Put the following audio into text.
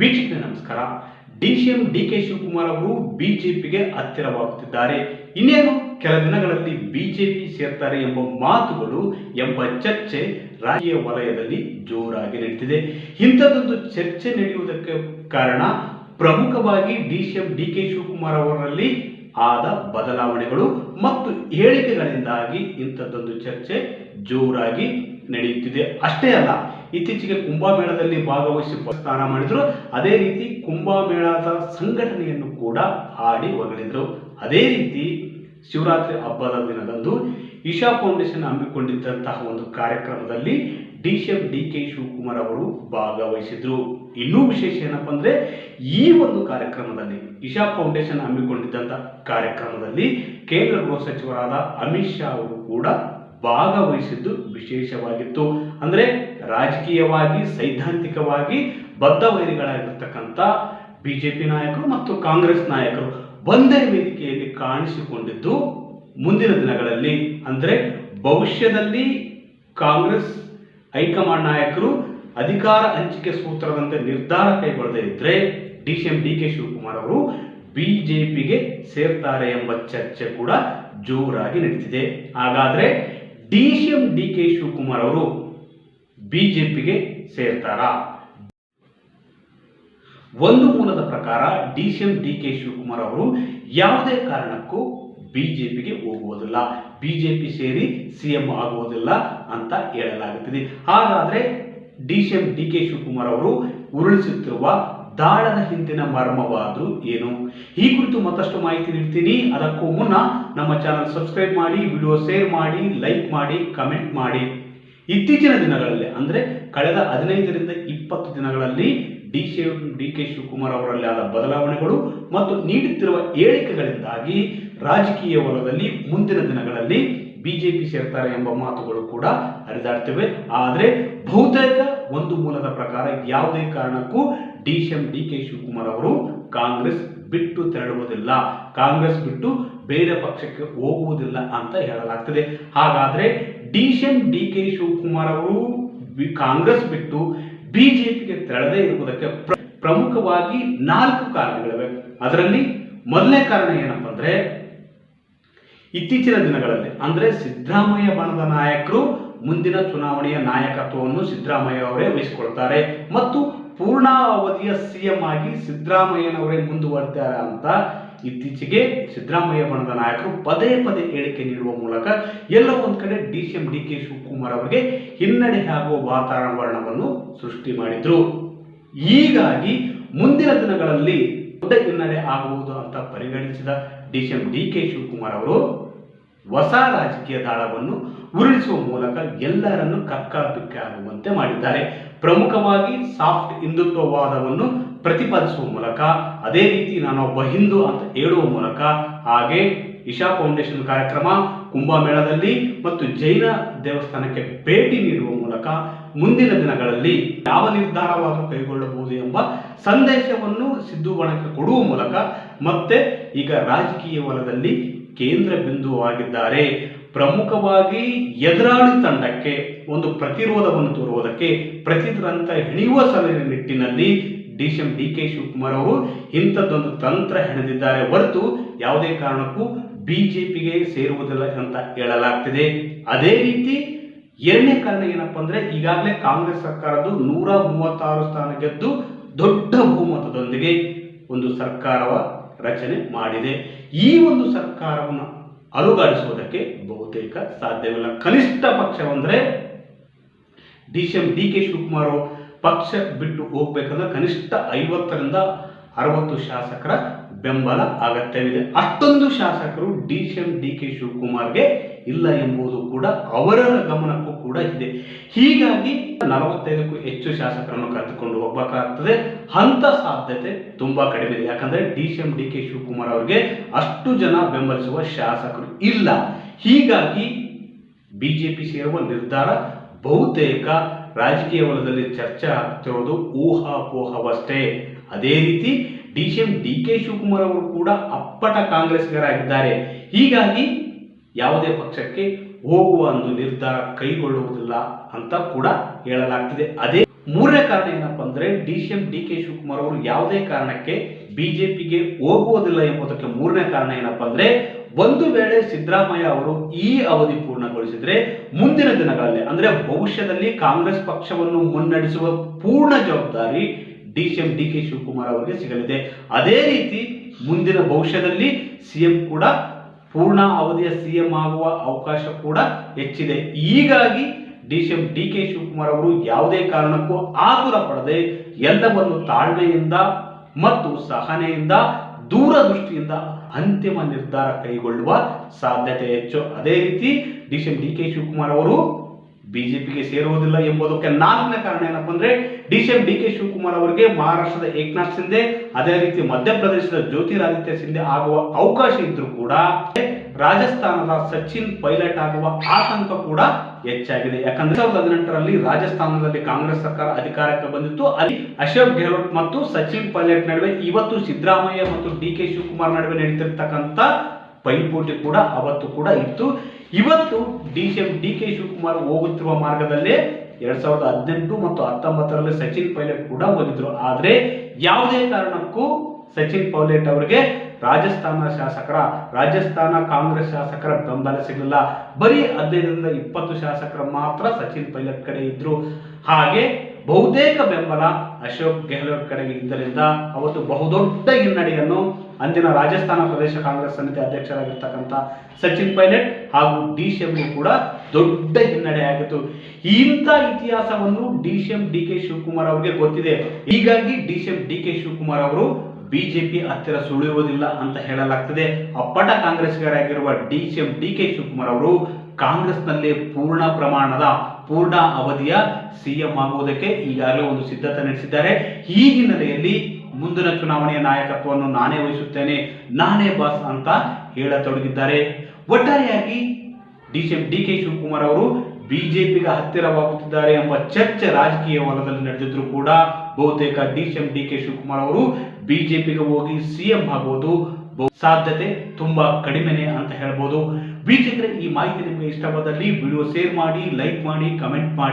ವೀಕ್ಷಕರೇ, ನಮಸ್ಕಾರ. D C M D K Shivakumar ಅವರು ಬಿಜೆಪಿಗೆ ಹತ್ತಿರವಾಗುತ್ತಿದ್ದಾರೆ. ಇನ್ನೇನು ಕೆಲ ದಿನಗಳಲ್ಲಿ ಬಿಜೆಪಿ ಸೇರ್ತಾರೆ ಎಂಬ ಮಾತುಗಳು, ಎಂಬ ಚರ್ಚೆ ರಾಜ್ಯ ವಲಯದಲ್ಲಿ ಜೋರಾಗಿ ನಡೀತಿದೆ. ಇಂಥದ್ದೊಂದು ಚರ್ಚೆ ನಡೆಯುವುದಕ್ಕೆ ಕಾರಣ ಪ್ರಮುಖವಾಗಿ D C M D K Shivakumar ಅವರಲ್ಲಿ ಆದ ಬದಲಾವಣೆಗಳು ಮತ್ತು ಹೇಳಿಕೆಗಳಿಂದಾಗಿ ಇಂಥದ್ದೊಂದು ಚರ್ಚೆ ಜೋರಾಗಿ ನಡೆಯುತ್ತಿದೆ. ಅಷ್ಟೇ ಅಲ್ಲ ಇತ್ತೀಚೆಗೆ ಕುಂಭಮೇಳದಲ್ಲಿ ಭಾಗವಹಿಸಿ ಸ್ಥಾನ ಮಾಡಿದ್ರು. ಅದೇ ರೀತಿ ಕುಂಭಮೇಳದ ಸಂಘಟನೆಯನ್ನು ಕೂಡ ಆಡಿ ಹೊಗಳಿದ್ರು. ಅದೇ ರೀತಿ ಶಿವರಾತ್ರಿ ಹಬ್ಬದ ದಿನದಂದು ಇಶಾ ಫೌಂಡೇಶನ್ ಹಮ್ಮಿಕೊಂಡಿದ್ದಂತಹ ಒಂದು ಕಾರ್ಯಕ್ರಮದಲ್ಲಿ D C D K Shivakumar ಅವರು ಭಾಗವಹಿಸಿದ್ರು. ಇನ್ನೂ ವಿಶೇಷ ಏನಪ್ಪ ಅಂದ್ರೆ ಈ ಒಂದು ಕಾರ್ಯಕ್ರಮದಲ್ಲಿ ಇಶಾ ಫೌಂಡೇಶನ್ ಹಮ್ಮಿಕೊಂಡಿದ್ದಂತಹ ಕಾರ್ಯಕ್ರಮದಲ್ಲಿ ಕೇಂದ್ರ ಗೃಹ ಸಚಿವರಾದ ಅಮಿತ್ ಶಾ ಅವರು ಕೂಡ ಭಾಗವಹಿಸಿದ್ದು ವಿಶೇಷವಾಗಿತ್ತು. ಅಂದರೆ ರಾಜಕೀಯವಾಗಿ, ಸೈದ್ಧಾಂತಿಕವಾಗಿ ಬದ್ಧ ವೈರಿಗಳಾಗಿರ್ತಕ್ಕಂಥ ಪಿ ನಾಯಕರು ಮತ್ತು ಕಾಂಗ್ರೆಸ್ ನಾಯಕರು ಒಂದೇ ವೇದಿಕೆಯಲ್ಲಿ ಕಾಣಿಸಿಕೊಂಡಿದ್ದು ಮುಂದಿನ ದಿನಗಳಲ್ಲಿ. ಅಂದರೆ ಭವಿಷ್ಯದಲ್ಲಿ ಕಾಂಗ್ರೆಸ್ ಹೈಕಮಾಂಡ್ ನಾಯಕರು ಅಧಿಕಾರ ಹಂಚಿಕೆ ಸೂತ್ರದಂತೆ ನಿರ್ಧಾರ ಕೈಗೊಳ್ಳದೇ ಇದ್ದರೆ D C M D K Shivakumar ಅವರು ಬಿಜೆಪಿಗೆ ಸೇರ್ತಾರೆ ಎಂಬ ಚರ್ಚೆ ಕೂಡ ಜೋರಾಗಿ ನಡೀತಿದೆ. ಹಾಗಾದ್ರೆ D C M D K Shivakumar ಅವರು ಬಿಜೆಪಿಗೆ ಸೇರ್ತಾರಾ. ಒಂದು ಮೂಲದ ಪ್ರಕಾರ D C M D K Shivakumar ಅವರು ಯಾವುದೇ ಕಾರಣಕ್ಕೂ ಬಿಜೆಪಿಗೆ ಹೋಗುವುದಿಲ್ಲ. ಬಿಜೆಪಿ ಸೇರಿ ಸಿಎಂ ಆಗುವುದಿಲ್ಲ ಅಂತ ಹೇಳಲಾಗುತ್ತಿದೆ. ಹಾಗಾದ್ರೆ D C M D K Shivakumar ಅವರು ಉರುಳಿಸುತ್ತಿರುವ ದಾಳದ ಹಿಂದಿನ ಮರ್ಮವಾದ್ರು ಏನು? ಈ ಕುರಿತು ಮತ್ತಷ್ಟು ಮಾಹಿತಿ ನೀಡ್ತೀನಿ. ಅದಕ್ಕೂ ಮುನ್ನ ನಮ್ಮ ಚಾನಲ್ ಸಬ್ಸ್ಕ್ರೈಬ್ ಮಾಡಿ, ವಿಡಿಯೋ ಶೇರ್ ಮಾಡಿ, ಲೈಕ್ ಮಾಡಿ, ಕಮೆಂಟ್ ಮಾಡಿ. ಇತ್ತೀಚಿನ ದಿನಗಳಲ್ಲಿ, ಅಂದ್ರೆ ಕಳೆದ ಹದಿನೈದರಿಂದ ಇಪ್ಪತ್ತು ದಿನಗಳಲ್ಲಿ D C D K Shivakumar ಅವರಲ್ಲಿ ಆದ ಬದಲಾವಣೆಗಳು ಮತ್ತು ನೀಡುತ್ತಿರುವ ಹೇಳಿಕೆಗಳಿಂದಾಗಿ ರಾಜಕೀಯ ವಲಯದಲ್ಲಿ ಮುಂದಿನ ದಿನಗಳಲ್ಲಿ ಬಿಜೆಪಿ ಸೇರ್ತಾರೆ ಎಂಬ ಮಾತುಗಳು ಕೂಡ ಹರಿದಾಡ್ತಿವೆ. ಆದರೆ ಬಹುತೇಕ ಒಂದು ಮೂಲದ ಪ್ರಕಾರ ಯಾವುದೇ ಕಾರಣಕ್ಕೂ D DK D K Shivakumar ಅವರು ಕಾಂಗ್ರೆಸ್ ಬಿಟ್ಟು ತೆರಳುವುದಿಲ್ಲ. ಕಾಂಗ್ರೆಸ್ ಬಿಟ್ಟು ಬೇರೆ ಪಕ್ಷಕ್ಕೆ ಹೋಗುವುದಿಲ್ಲ ಅಂತ ಹೇಳಲಾಗ್ತದೆ. ಹಾಗಾದ್ರೆ D DK D K Shivakumar ಅವರು ಕಾಂಗ್ರೆಸ್ ಬಿಟ್ಟು ಬಿಜೆಪಿಗೆ ತೆರಳದೇ ಇರುವುದಕ್ಕೆ ಪ್ರ- ಪ್ರಮುಖವಾಗಿ ನಾಲ್ಕು ಕಾರಣಗಳಿವೆ. ಅದರಲ್ಲಿ ಮೊದಲನೇ ಕಾರಣ ಏನಪ್ಪ ಅಂದ್ರೆ ಇತ್ತೀಚಿನ ದಿನಗಳಲ್ಲಿ ಅಂದ್ರೆ ಸಿದ್ದರಾಮಯ್ಯ ಬಣದ ನಾಯಕರು ಮುಂದಿನ ಚುನಾವಣೆಯ ನಾಯಕತ್ವವನ್ನು ಸಿದ್ದರಾಮಯ್ಯ ಅವರೇ ವಹಿಸಿಕೊಳ್ತಾರೆ. ಮತ್ತು ಪೂರ್ಣಾವಧಿಯ ಸಿಎಂ ಆಗಿ ಸಿದ್ದರಾಮಯ್ಯನವರೇ ಮುಂದುವರಿತಾರೆ ಅಂತ ಇತ್ತೀಚೆಗೆ ಸಿದ್ದರಾಮಯ್ಯ ಬಣದ ನಾಯಕರು ಪದೇ ಪದೇ ಹೇಳಿಕೆ ನೀಡುವ ಮೂಲಕ ಎಲ್ಲೋ ಒಂದು ಕಡೆ D C M D K Shivakumar ಅವರಿಗೆ ಹಿನ್ನಡೆ ಆಗುವ ವಾತಾವರಣವನ್ನು ಸೃಷ್ಟಿ ಮಾಡಿದ್ರು. ಹೀಗಾಗಿ ಮುಂದಿನ ದಿನಗಳಲ್ಲಿ ದೊಡ್ಡ ಹಿನ್ನಡೆ ಆಗುವುದು ಅಂತ ಪರಿಗಣಿಸಿದ D C M D K Shivakumar ಅವರು ಹೊಸ ರಾಜಕೀಯ ದಾಳವನ್ನು ಉರುಳಿಸುವ ಮೂಲಕ ಎಲ್ಲರನ್ನು ಕಕ್ಕಾಬಿಕ್ಕಾಗುವಂತೆ ಮಾಡಿದ್ದಾರೆ. ಪ್ರಮುಖವಾಗಿ ಸಾಫ್ಟ್ ಹಿಂದುತ್ವವಾದವನ್ನು ಪ್ರತಿಪಾದಿಸುವ ಮೂಲಕ, ಅದೇ ರೀತಿ ನಾನೊಬ್ಬ ಹಿಂದೂ ಅಂತ ಹೇಳುವ ಮೂಲಕ, ಹಾಗೆ ಇಶಾ ಫೌಂಡೇಶನ್ ಕಾರ್ಯಕ್ರಮ ಕುಂಭಮೇಳದಲ್ಲಿ ಮತ್ತು ಜೈನ ದೇವಸ್ಥಾನಕ್ಕೆ ಭೇಟಿ ನೀಡುವ ಮೂಲಕ ಮುಂದಿನ ದಿನಗಳಲ್ಲಿ ಯಾವ ನಿರ್ಧಾರವನ್ನು ಕೈಗೊಳ್ಳಬಹುದು ಎಂಬ ಸಂದೇಶವನ್ನು ಸಿದ್ದು ಬಣಕ್ಕೆ ಕೊಡುವ ಮೂಲಕ ಮತ್ತೆ ಈಗ ರಾಜಕೀಯ ವಲಯದಲ್ಲಿ ಕೇಂದ್ರ ಬಿಂದುವಾಗಿದ್ದಾರೆ. ಪ್ರಮುಖವಾಗಿ ಎದುರಾಳಿ ತಂಡಕ್ಕೆ ಒಂದು ಪ್ರತಿರೋಧವನ್ನು ತೋರುವುದಕ್ಕೆ ಪ್ರತಿತಂತ್ರ ಹೆಣೆಯುವ ಸಲಹೆ ನಿಟ್ಟಿನಲ್ಲಿ D C M D K Shivakumar ಅವರು ಇಂಥದ್ದೊಂದು ತಂತ್ರ ಹೆಣೆದಿದ್ದಾರೆ. ಹೊರತು ಯಾವುದೇ ಕಾರಣಕ್ಕೂ ಬಿಜೆಪಿಗೆ ಸೇರುವುದಿಲ್ಲ ಅಂತ ಹೇಳಲಾಗ್ತಿದೆ. ಅದೇ ರೀತಿ ಎರಡನೇ ಕಾರಣ ಏನಪ್ಪ ಅಂದ್ರೆ ಈಗಾಗಲೇ ಕಾಂಗ್ರೆಸ್ ಸರ್ಕಾರದ್ದು ನೂರ ಮೂವತ್ತಾರು ಸ್ಥಾನ ಗೆದ್ದು ದೊಡ್ಡ ಬಹುಮತದೊಂದಿಗೆ ಒಂದು ಸರ್ಕಾರವ ರಚನೆ ಮಾಡಿದೆ. ಈ ಒಂದು ಸರ್ಕಾರವನ್ನು ಅಲುಗಾಡಿಸುವುದಕ್ಕೆ ಬಹುತೇಕ ಸಾಧ್ಯವಿಲ್ಲ. ಕನಿಷ್ಠ ಪಕ್ಷವೆಂದರೆ D C M D K Shivakumar ಪಕ್ಷ ಬಿಟ್ಟು ಹೋಗ್ಬೇಕಂದ್ರೆ ಕನಿಷ್ಠ ಐವತ್ತರಿಂದ ಅರವತ್ತು ಶಾಸಕರ ಬೆಂಬಲ ಅಗತ್ಯವಿದೆ. ಅಷ್ಟೊಂದು ಶಾಸಕರು D C M D K ಶಿವಕುಮಾರ್ಗೆ ಇಲ್ಲ ಎಂಬುದು ಕೂಡ ಅವರ ಗಮನಕ್ಕೂ ಹೀಗಾಗಿ ನಲವತ್ತೈದಕ್ಕೂ ಹೆಚ್ಚು ಶಾಸಕರನ್ನು ಕರೆದುಕೊಂಡು ಹೋಗಬೇಕಾಗ್ತದೆ. ಅಂತ ಸಾಧ್ಯತೆ ತುಂಬಾ ಕಡಿಮೆ ಇದೆ. ಯಾಕಂದ್ರೆ D C M D K Shivakumar ಅವರಿಗೆ ಅಷ್ಟು ಜನ ಬೆಂಬಲಿಸುವ ಶಾಸಕರು ಇಲ್ಲ. ಹೀಗಾಗಿ ಬಿಜೆಪಿ ಸೇರುವ ನಿರ್ಧಾರ ಬಹುತೇಕ ರಾಜಕೀಯ ವಲಯದಲ್ಲಿ ಚರ್ಚೆ ಆಗ್ತಿರೋದು ಊಹಾಪೋಹವಷ್ಟೇ. ಅದೇ ರೀತಿ D C M D K Shivakumar ಅವರು ಕೂಡ ಅಪ್ಪಟ ಕಾಂಗ್ರೆಸ್ಗರಾಗಿದ್ದಾರೆ. ಹೀಗಾಗಿ ಯಾವುದೇ ಪಕ್ಷಕ್ಕೆ ಹೋಗುವ ಒಂದು ನಿರ್ಧಾರ ಕೈಗೊಳ್ಳುವುದಿಲ್ಲ ಅಂತ ಕೂಡ ಹೇಳಲಾಗ್ತಿದೆ. ಅದೇ ಮೂರನೇ ಕಾರಣ ಏನಪ್ಪ ಅಂದ್ರೆ D C M D K Shivakumar ಅವರು ಯಾವುದೇ ಕಾರಣಕ್ಕೆ ಬಿಜೆಪಿಗೆ ಹೋಗುವುದಿಲ್ಲ ಎಂಬುದಕ್ಕೆ ಮೂರನೇ ಕಾರಣ ಏನಪ್ಪ ಅಂದ್ರೆ ಒಂದು ವೇಳೆ ಸಿದ್ದರಾಮಯ್ಯ ಅವರು ಈ ಅವಧಿ ಪೂರ್ಣಗೊಳಿಸಿದ್ರೆ ಮುಂದಿನ ದಿನಗಳಲ್ಲಿ, ಅಂದ್ರೆ ಭವಿಷ್ಯದಲ್ಲಿ ಕಾಂಗ್ರೆಸ್ ಪಕ್ಷವನ್ನು ಮುನ್ನಡೆಸುವ ಪೂರ್ಣ ಜವಾಬ್ದಾರಿ D C M D K Shivakumar ಅವರಿಗೆ ಸಿಗಲಿದೆ. ಅದೇ ರೀತಿ ಮುಂದಿನ ಭವಿಷ್ಯದಲ್ಲಿ ಸಿಎಂ ಕೂಡ ಪೂರ್ಣ ಅವಧಿಯ ಸಿಎಂ ಆಗುವ ಅವಕಾಶ ಕೂಡ ಹೆಚ್ಚಿದೆ. ಹೀಗಾಗಿ D C D K Shivakumar ಅವರು ಯಾವುದೇ ಕಾರಣಕ್ಕೂ ಆತುರ ಪಡದೆ ಎಲ್ಲವನ್ನು ತಾಳ್ಮೆಯಿಂದ ಮತ್ತು ಸಹನೆಯಿಂದ, ದೂರದೃಷ್ಟಿಯಿಂದ ಅಂತಿಮ ನಿರ್ಧಾರ ಕೈಗೊಳ್ಳುವ ಸಾಧ್ಯತೆ ಹೆಚ್ಚು. ಅದೇ ರೀತಿ D C D K Shivakumar ಅವರು ಬಿಜೆಪಿಗೆ ಸೇರುವುದಿಲ್ಲ ಎಂಬುದಕ್ಕೆ ನಾಲ್ಕನೇ ಕಾರಣ ಏನಪ್ಪ ಅಂದ್ರೆ D C D K Shivakumar ಅವರಿಗೆ ಮಹಾರಾಷ್ಟ್ರದ ಏಕನಾಥ್ ಸಿಂಧೆ ಅದೇ ರೀತಿ ಮಧ್ಯಪ್ರದೇಶದ ಜ್ಯೋತಿರಾದಿತ್ಯ ಸಿಂಧೆ ಆಗುವ ಅವಕಾಶ ಇದ್ರೂ ಕೂಡ ರಾಜಸ್ಥಾನದ ಸಚಿನ್ ಪೈಲಟ್ ಆಗುವ ಆತಂಕ ಕೂಡ ಹೆಚ್ಚಾಗಿದೆ. ಯಾಕಂದ್ರೆ ಸಾವಿರದ ಹದಿನೆಂಟರಲ್ಲಿ ರಾಜಸ್ಥಾನದಲ್ಲಿ ಕಾಂಗ್ರೆಸ್ ಸರ್ಕಾರ ಅಧಿಕಾರಕ್ಕೆ ಬಂದಿತ್ತು. ಅಲ್ಲಿ ಅಶೋಕ್ ಗೆಹ್ಲೋಟ್ ಮತ್ತು ಸಚಿನ್ ಪೈಲಟ್ ನಡುವೆ ಇವತ್ತು ಸಿದ್ದರಾಮಯ್ಯ ಮತ್ತು ಡಿ ಕೆ ಶಿವಕುಮಾರ್ ನಡುವೆ ನಡೀತಿರ್ತಕ್ಕಂಥ ಪೈಪೋಟಿ ಕೂಡ ಅವತ್ತು ಕೂಡ ಇತ್ತು. ಇವತ್ತು D C M D K Shivakumar ಹೋಗುತ್ತಿರುವ ಮಾರ್ಗದಲ್ಲೇ ಎರಡ್ ಸಾವಿರದ ಹದಿನೆಂಟು ಮತ್ತು ಹತ್ತೊಂಬತ್ತರಲ್ಲಿ ಸಚಿನ್ ಪೈಲಟ್ ಕೂಡ ಹೋಗಿದ್ರು. ಆದ್ರೆ ಯಾವುದೇ ಕಾರಣಕ್ಕೂ ಸಚಿನ್ ಪೈಲಟ್ ಅವರಿಗೆ ರಾಜಸ್ಥಾನ ಶಾಸಕರ, ರಾಜಸ್ಥಾನ ಕಾಂಗ್ರೆಸ್ ಶಾಸಕರ ಬೆಂಬಲ ಸಿಗಲಿಲ್ಲ. ಬರೀ ಹದಿನೈದರಿಂದ ಇಪ್ಪತ್ತು ಶಾಸಕರ ಮಾತ್ರ ಸಚಿನ್ ಪೈಲಟ್ ಕಡೆ ಇದ್ರು. ಹಾಗೆ ಬಹುತೇಕ ಬೆಂಬಲ ಅಶೋಕ್ ಗೆಹ್ಲೋಟ್ ಕಡೆಗೆ ಇದ್ದರಿಂದ ಅವತ್ತು ಬಹುದೊಡ್ಡ ಹಿನ್ನಡೆಯನ್ನು ಅಂದಿನ ರಾಜಸ್ಥಾನ ಪ್ರದೇಶ ಕಾಂಗ್ರೆಸ್ ಸಮಿತಿ ಅಧ್ಯಕ್ಷರಾಗಿರ್ತಕ್ಕಂಥ ಸಚಿನ್ ಪೈಲಟ್ ಹಾಗೂ ಡಿ ಸಿ ಎಂಗೂ ಕೂಡ ದೊಡ್ಡ ಹಿನ್ನಡೆಯಾಗಿತ್ತು ಇಂಥ ಇತಿಹಾಸವನ್ನು D C M D K Shivakumar ಅವರಿಗೆ ಗೊತ್ತಿದೆ. ಹೀಗಾಗಿ D C M D K Shivakumar ಅವರು ಬಿಜೆಪಿ ಹತ್ತಿರ ಸುಳಿಯುವುದಿಲ್ಲ ಅಂತ ಹೇಳಲಾಗ್ತದೆ. ಅಪ್ಪಟ ಕಾಂಗ್ರೆಸ್ಗರಾಗಿರುವ D C M D K Shivakumar ಅವರು ಕಾಂಗ್ರೆಸ್ನಲ್ಲಿ ಪೂರ್ಣ ಪ್ರಮಾಣದ ಪೂರ್ಣ ಅವಧಿಯ ಸಿಎಂ ಆಗುವುದಕ್ಕೆ ಈಗಾಗಲೇ ಒಂದು ಸಿದ್ಧತೆ ನಡೆಸಿದ್ದಾರೆ. ಈ ಹಿನ್ನೆಲೆಯಲ್ಲಿ ಮುಂದಿನ ಚುನಾವಣೆಯ ನಾಯಕತ್ವವನ್ನು ನಾನೇ ವಹಿಸುತ್ತೇನೆ, ನಾನೇ ಬಾಸ್ ಅಂತ ಹೇಳತೊಡಗಿದ್ದಾರೆ. ಒಟ್ಟಾರೆಯಾಗಿ D C D K Shivakumar ಅವರು ಬಿಜೆಪಿಗೆ ಹತ್ತಿರವಾಗುತ್ತಿದ್ದಾರೆ ಎಂಬ ಚರ್ಚೆ ರಾಜಕೀಯ ವಲಯದಲ್ಲಿ ನಡೆದಿದ್ರು ಕೂಡ ಬಹುತೇಕ ಡಿ ಡಿ ಕೆ ಶಿವಕುಮಾರ್ ಅವರು ಬಿಜೆಪಿಗೆ ಹೋಗಿ ಸಿಎಂ ಆಗುವುದು ಸಾಧ್ಯತೆ ತುಂಬಾ ಕಡಿಮೆನೆ ಅಂತ ಹೇಳ್ಬೋದು. ವೀಕ್ಷಕರೇ, ಈ ಮಾಹಿತಿ ನಿಮಗೆ ಇಷ್ಟವಾದಲ್ಲಿ ವಿಡಿಯೋ ಶೇರ್ ಮಾಡಿ ಲೈಕ್ ಮಾಡಿ ಕಮೆಂಟ್ ಮಾಡಿ.